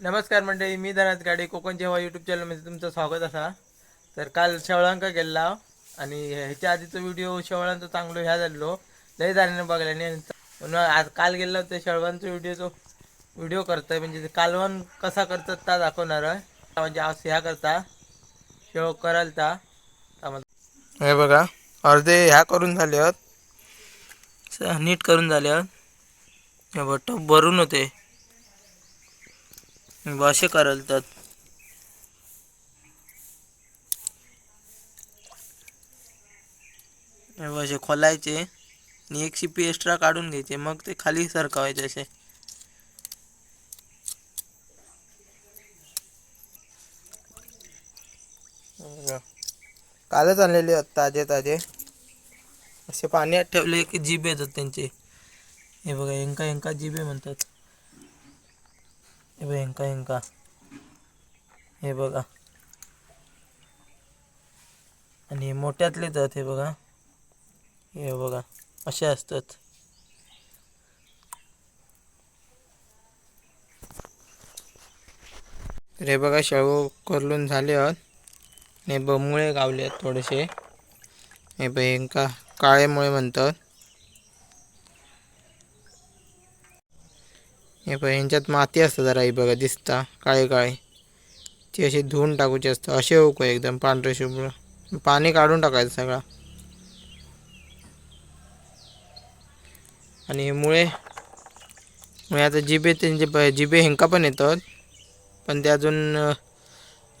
नमस्कार मंडळी मी धनाज गाडी कोकण जेव्हा यूट्यूब चॅनलमध्ये तुमचं स्वागत असा. तर काल शेवळांका गेला आणि ह्याच्या आधीचा व्हिडिओ शेवळांचा चांगलो ह्या झालेलो. लय झाल्यानं बघल्याने म्हणून आज काल गेलो तर शेवळांचा व्हिडिओचो व्हिडिओ करतोय म्हणजे कालवण कसा करतात ता दाखवणार आहे. म्हणजे आज ह्या करता शेव कराल ता. हे बघा अर्धे ह्या करून झाले आहेत नीट करून झाले आहेत बट भरून होते. असे करलतात. असे खोलायचे आणि एक शिपी एक्स्ट्रा काढून घ्यायचे. मग ते खाली सरकवायचे असे. कालच आणलेले आहेत ताजे ताजे. असे पाण्यात ठेवले की जिबे येतात त्यांचे. हे बघा एंका एंका जिबे म्हणतात. हे बघा एंका एंका हे बघा. आणि मोठ्यातले जात हे बघा. हे बघा असे असतात. रे बघा शाळू करलून झाले आहेत. आणि बमुळे गावले आहेत थोडेसे. हे बघ एंका काळे मुळे म्हणतात. हे बघ यांच्यात माती असतं जरा ही बघा दिसता काळे काळे. ती अशी धुवून टाकूची असतं असे ओको एकदम पांढरे शुभ्र. पाणी काढून टाकायचं सगळा. आणि हे मुळे मुळे आता जिबे त्यांचे जिबे हेंका पण येतात. पण ते अजून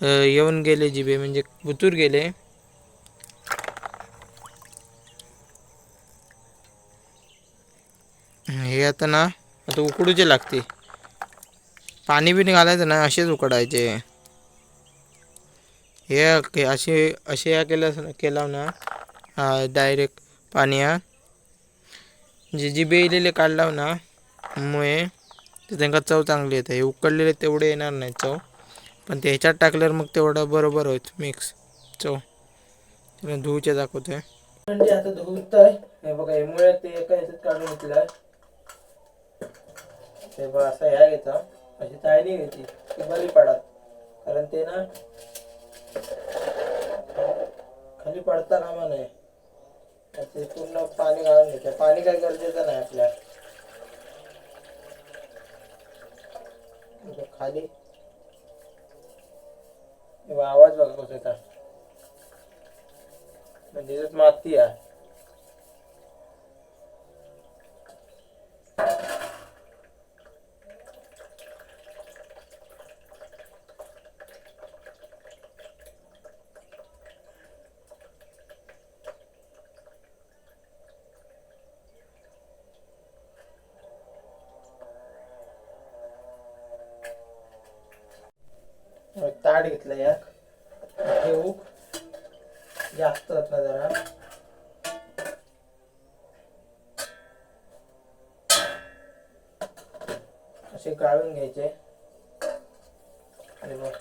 येऊन गेले जिबे म्हणजे बुतूर गेले. हे आता ना आता उकडूचे लागते. पाणी बिणी घालायचं ना असेच उकडायचे. हे असे असे या केलं केलं ना डायरेक्ट पाणी हा. जे जी बेलेले काढलाव ना मुळे ते त्यांना चव चांगली येते. हे उकडलेले तेवढे येणार नाही चव. पण ते ह्याच्यात टाकल्यावर मग तेवढं बरोबर होत मिक्स चव. त्याला दाखवतोय. म्हणजे आता धुवतोय. हे बघा हे मुळे ते एका ह्याच्यात काढून घेतलं आहे बघ असं ह्या घ्यायचा अशी चाळणी घ्यायची ती बरी पडत. कारण ते ना खाली पडता कामा नाही ते पूर्ण पाणी घालून घ्यायचं. पाणी काही गरजेचं नाही आपल्या खाली. आवाज बघा होता येतात म्हणजे माती आहे. ताट घेतलं एक ठेवू जास्त घातला जरा. असे गाळून घ्यायचे. आणि मग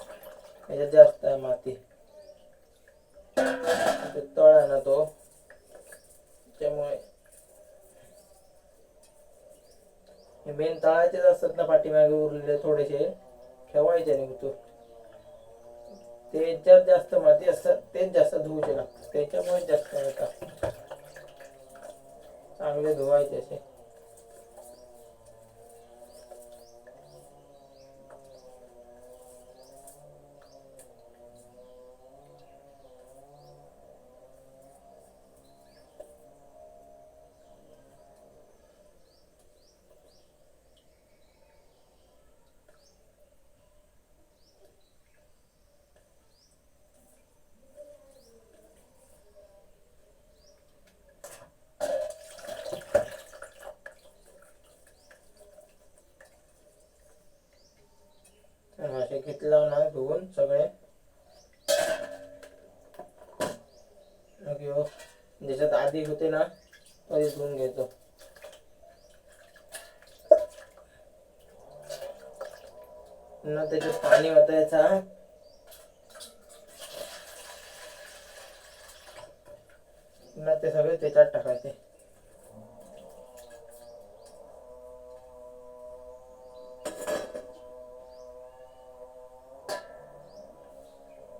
याच्यात जास्त आहे माती. तळ आहे ना तो. त्यामुळे मेन तळायचेच असतात ना पाठीमागे उरलेले थोडेसे. ठेवायचे नाही तू त्याच्यात जास्त माती असतात तेच जास्त धुवचे लागतात त्याच्यामुळे जास्त चांगले धुवायचे असे तर असे घेतलं ना धुवून सगळे. हो. ज्याच्यात आधी होते ना तरी धुवून घ्यायचो ना त्याच्यात पाणी वाचायचा ना ते सगळे त्याच्यात टाकायचे.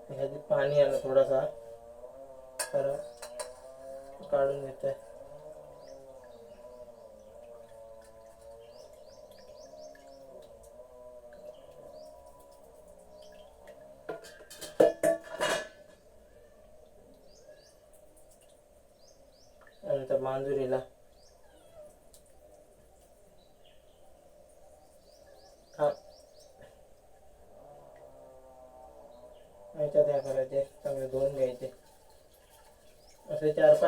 ह्याच्यात पाणी आलं थोडासा. तर काढून घेतोय. नंतर मांजुरीला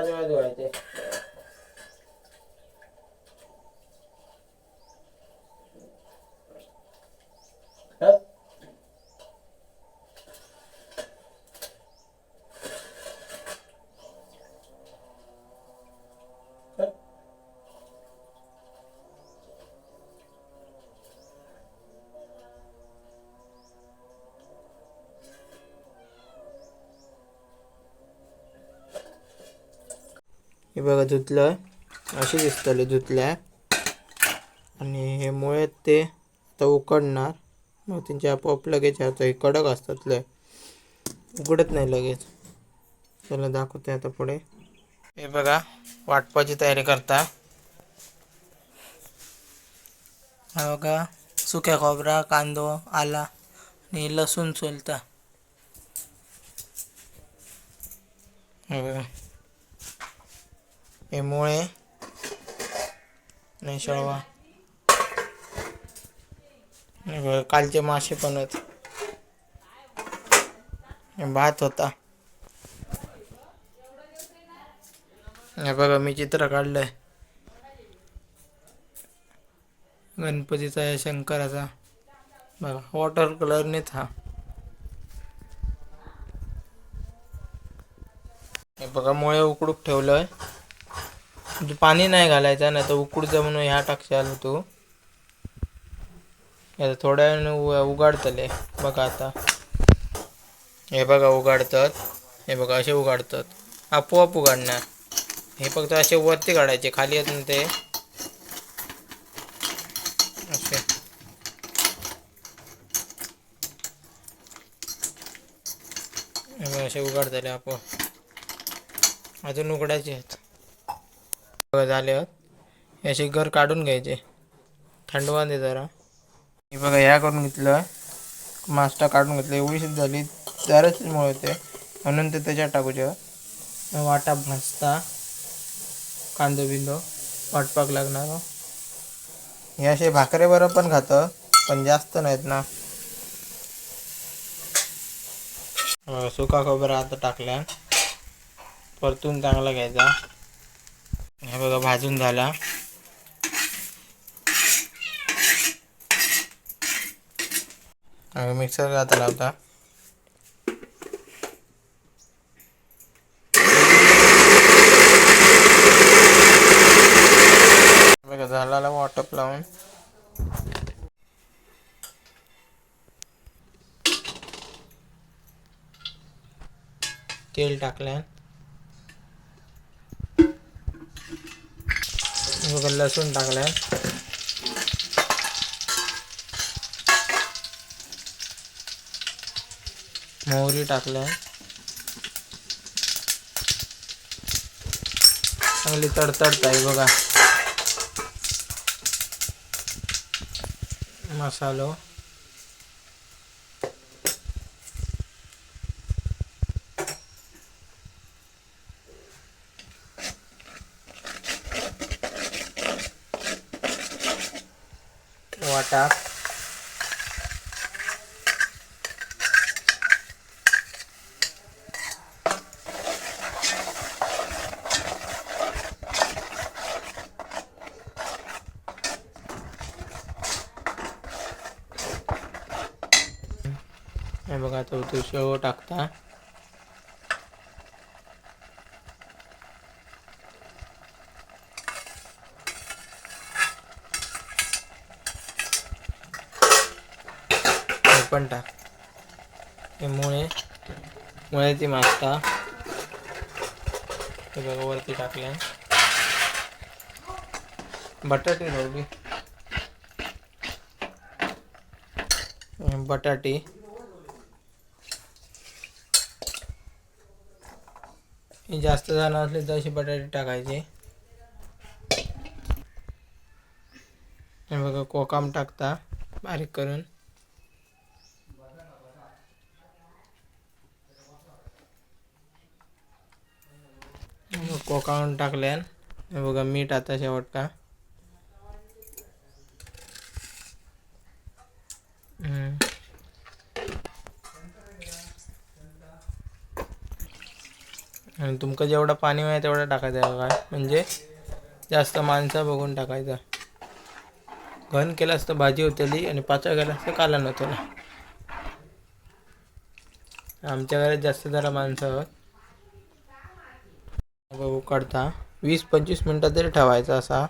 啥时候来着？हे बघा धुतलं. असे दिसतले धुतल्या. आणि हे मुळे ते आता उकडणार. मग त्यांचे आपोआप लगेच आता हे कडक असतात लय. उघडत नाही लगेच. चला दाखवते आता पुढे. हे बघा वाटपाची तयारी करता. हा बघा सुक्या खोबरा कांदो आला आणि लसूण सोलता. बघा. हे मुळे नाही शेळवा हे बघा कालचे मासे पण आहेत. भात होता. हे बघा मी चित्र काढलंय. गणपतीचा या शंकराचा. बघा वॉटर कलरनेच हा. हे बघा मुळे उकडूक ठेवलंय. पाणी नाही घालायचं नाही तर उकडचं म्हणून ह्या टाकशाल तू. आता थोड्या वेळाने उघाडतले. उगाडतले बघा आता. हे बघा उगाडतात हे बघा असे उगाडतात आपोआप उगाडणार हे फक्त असे वरती काढायचे खाली येत ना ते. असे. हे बघा असे उगाडतले आपोआप. अजून उघडायचे आहेत. झाले आहेत. हे असे घर काढून घ्यायचे. थंडवा दे जरा. हे बघा ह्या करून घेतलं. मास्टा काढून घेतलं. एवढीच झाली. तरच मुळे होते. म्हणून ते त्याच्यात टाकूचे. वाटा भाजता. कांदो बिंदो. वाटपाक लागणार. हे असे भाकरे बरं पण खातं पण जास्त नाहीत ना. सुका खोबरा आता टाकल्या. परतून चांगला घ्यायचा. हे बघा भाजून झाला. मिक्सर आता लावता. बघा झाला वाटप लावून. तेल टाकल्या बघा लसूण टाकलाय. मोहरी टाकल्या. चांगली तडतडत आहे बघा. मसालो. वाटा हे बघा तो तो शेव टाकता पण टाक. हे मुळे मुळ्याची मास्ता हे बघा वरती टाकल्या. बटाटे लावली बटाटे. हे जास्त जण असले तर असे बटाटे टाकायचे. हे बघा कोकाम टाकता बारीक करून. हे टाकल्यान हे बघा मीठ आता शेवटका. का आणि तुमका जेवढं पाणी आहे तेवढं टाकायचं बघा. म्हणजे जास्त माणसं बघून टाकायचं. घन केलं असतं भाजी होतली आणि पाचा केला असतं काला नव्हतं आमच्या घरात जास्त जरा माणसं आहोत. उकडता. वीस पंचवीस मिनटं तरी ठेवायचा असा.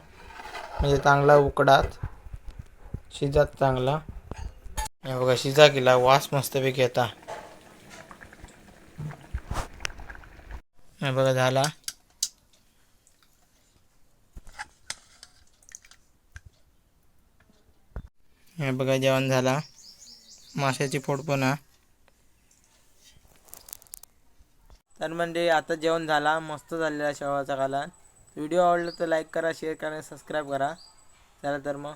म्हणजे चांगला उकडात. शिजात चांगला. हे बघा शिजा केला वास मस्तपैकी येता. हे बघा झाला. हे बघा जेवण झाला. माशाची फोड पण हा तर म्हणजे आता जेवण झाला मस्त झालेला शेवाचा काला व्हिडिओ आवडला तर लाईक करा शेअर करा सबस्क्राईब करा. चला तर मग.